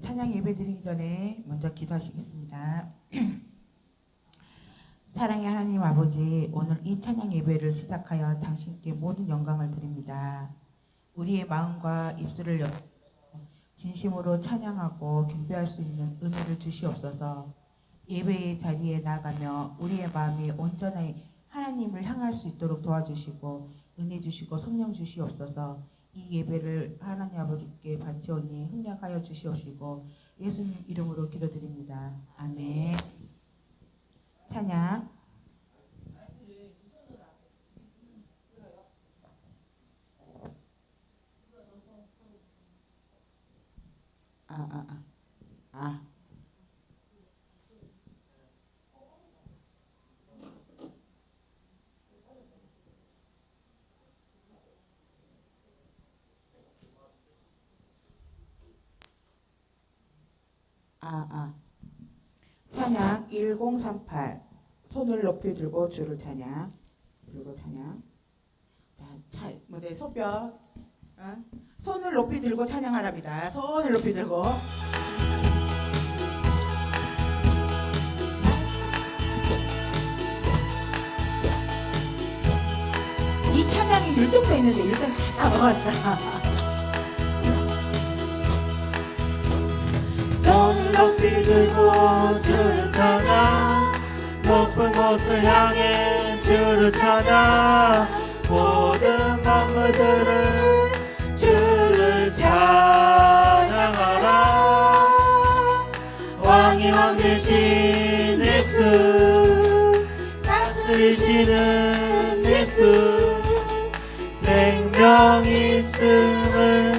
찬양 예배 드리기 전에 먼저 기도하시겠습니다. 사랑의 하나님 아버지, 오늘 이 찬양 예배를 시작하여 당신께 모든 영광을 드립니다. 우리의 마음과 입술을 여 진심으로 찬양하고 경배할 수 있는 은혜를 주시옵소서. 예배의 자리에 나가며 우리의 마음이 온전히 하나님을 향할 수 있도록 도와주시고 은혜 주시고 성령 주시옵소서. 이 예배를 하나님 아버지께 바치오니 협력하여 주시옵시고 예수님 이름으로 기도드립니다. 아멘. 찬양. 아, 아, 아. 아. 아, 아. 찬양 1038. 손을 높이 들고 주를 찬양. 들고 찬양. 자, 차, 뭐네 소뼈. 어? 손을 높이 들고 찬양하랍니다. 손을 높이 들고. 이 찬양이 율동도 있는데 율동 다 먹었어. 높이 들고 주를 찾아 높은 곳을 향해 주를 찾아 모든 만물들은 주를 찬양하라. 왕이 왕 되신 예수 다스리시는 예수 생명 있음을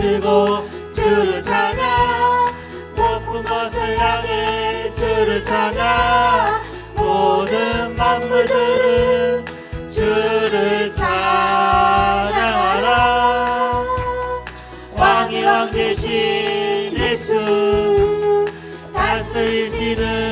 들고 주를 찬양. 높은 곳을 향해 주를 찬양. 모든 만물들은 주를 찬양하라. 왕이 왕 되신 예수 다스리시는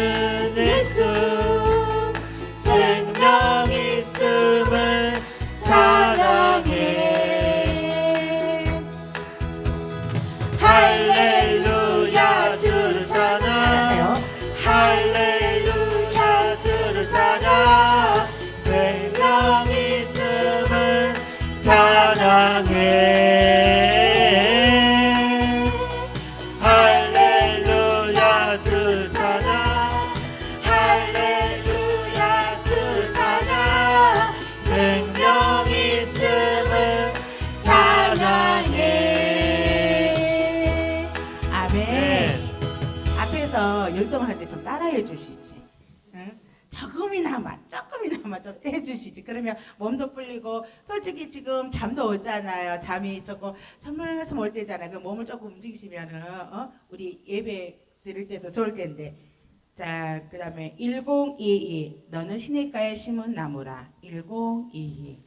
때좀 따라해 주시지. 응? 조금이나마 조금이나마 좀 해주시지. 그러면 몸도 풀리고 솔직히 지금 잠도 오잖아요. 잠이 조금 선물해서 올 때잖아요. 그 몸을 조금 움직이시면은 어? 우리 예배 드릴 때도 좋을 텐데. 자, 그 다음에 1022 너는 시냇가에 심은 나무라. 1022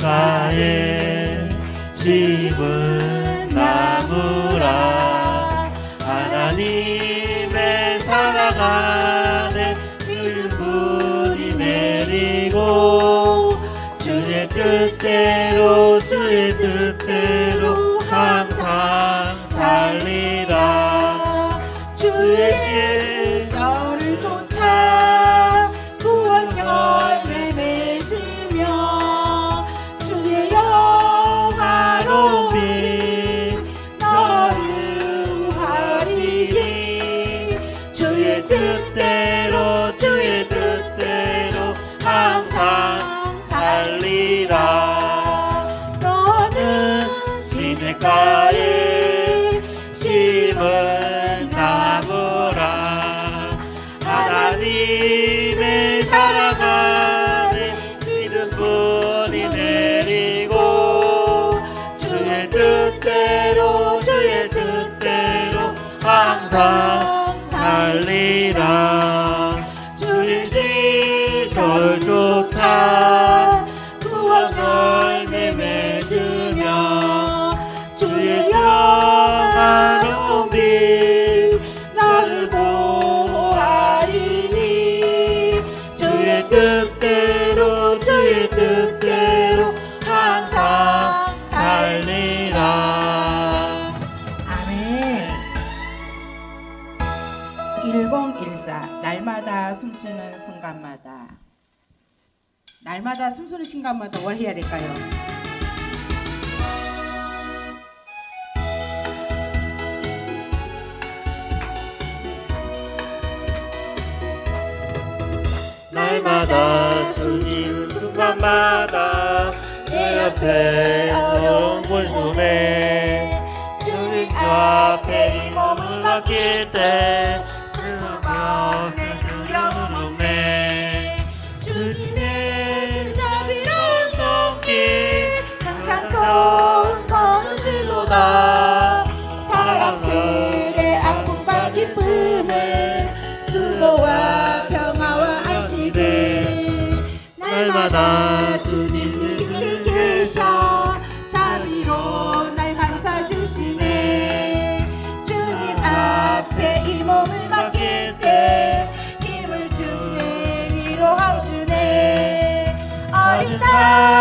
시내가에 심은 나무라. 하나님의 살아가는 그분이 내리고 주의 뜻대로 주의 뜻대로 날마다 숨쉬는 순간마다 날마다 숨쉬는 순간마다 뭘 해야 될까요? 날마다 주님 순간마다 내 앞에 어려운 골룸에 주님 그 앞에 이 몸을 맡길 때 어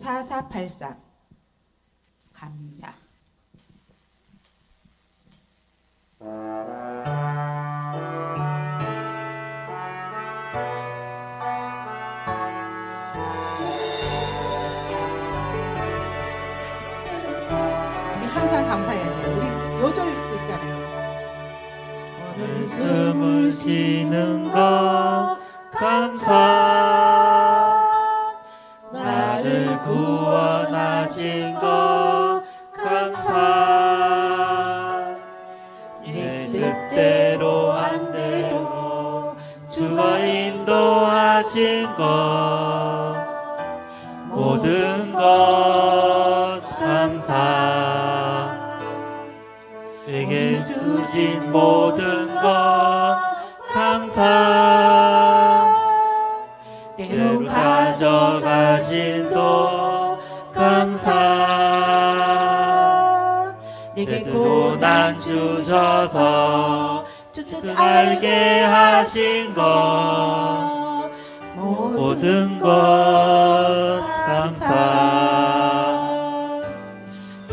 4483 감사 우리 항상 감사해야 돼요. 우리 요절 있잖아요. 숨을 쉬는 것 감사. 구원하신 것 감사. 내 뜻대로 안 되고 주가 인도하신 것 모든 것 감사. 내게 주신 모든 것 감사. 내게 고난 주셔서 뜻 알게 하신 것. 모든 것 감사.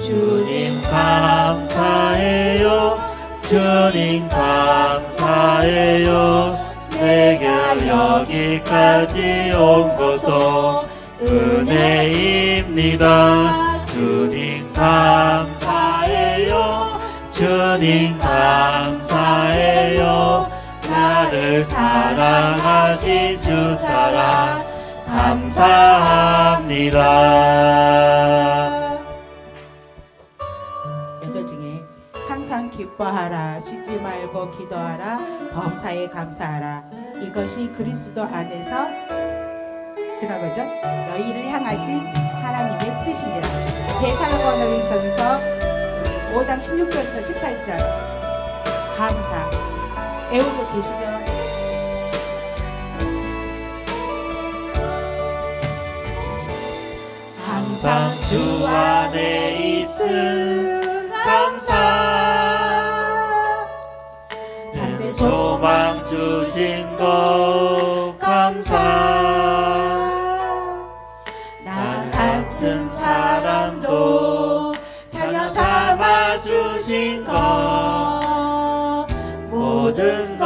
주님 감사해요. 주님 감사해요. 내가 여기까지 온 것도 은혜 입니다. 주님 감사해요. 주님 감사해요. 나를 사랑하신 주 사랑 감사합니다. 예절 중에 항상 기뻐하라 쉬지 말고 기도하라 범사에 감사하라. 이것이 그리스도 안에서 뭐죠? 너희를 향하신 대사로번역전서 5장 16절에서 18절. 감사. 애우고 계시죠? 항상 주 안에 있음. 감사. 내 소망 주신 것 감사. 나 같은 사람 주신 것 모든 것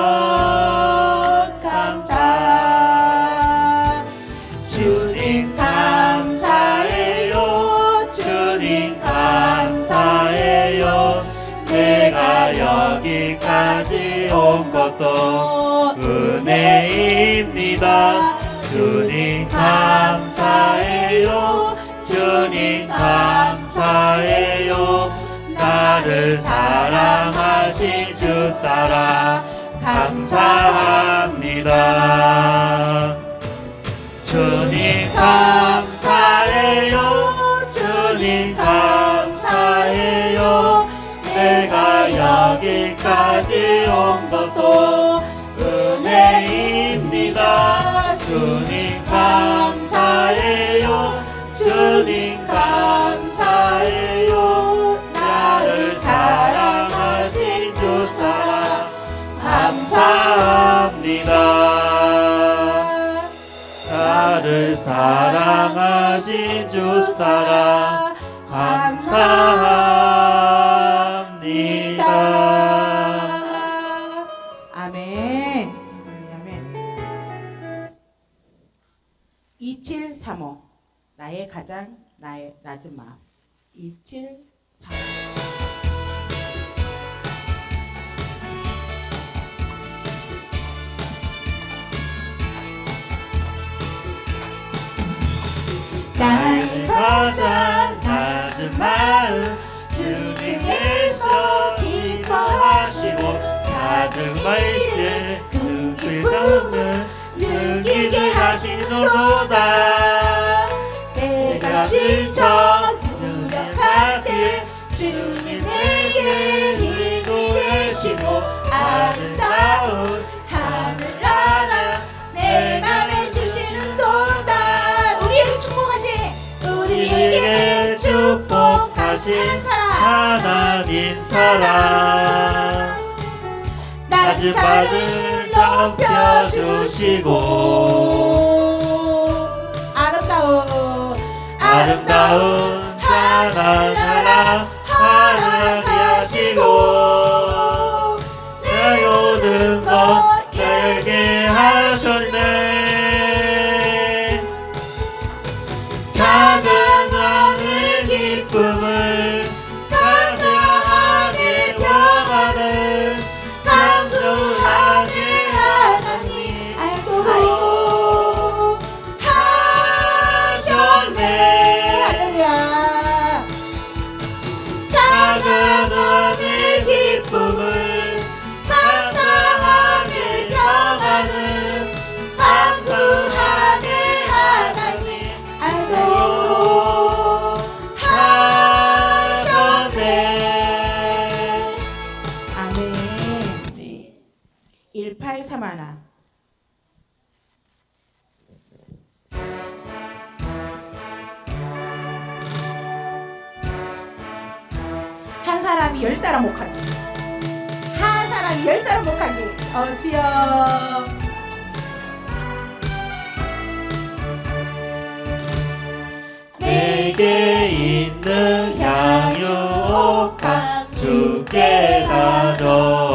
감사. 주님 감사해요 주님 감사해요. 내가 여기까지 온 것도 은혜입니다. 주님 감사 주님 감사해요. 나를 사랑하신 주 사랑. 감사합니다. 나를 사랑하신 주 사랑. 감사합니다. 가장 나의 낮은 마음. 2735 나의 가장 낮은 마음. 주님께서 기뻐하시고 작은 말때 그 기쁨을 느끼게 하시노로다 지쳐 두려할 때 주님 내게 힘이 되시고 아름다운 하늘 나라 내 맘에 주시는 도다. 우리에게 축복하신 우리에게 축복하신 하나님 사랑. 낮은 발을 높여주시고 아름다운 하나 사람이 열 사람 목하기. 한 사람이 열 사람 목하기. 어 주여. 내게 있는 양육한 주께 가져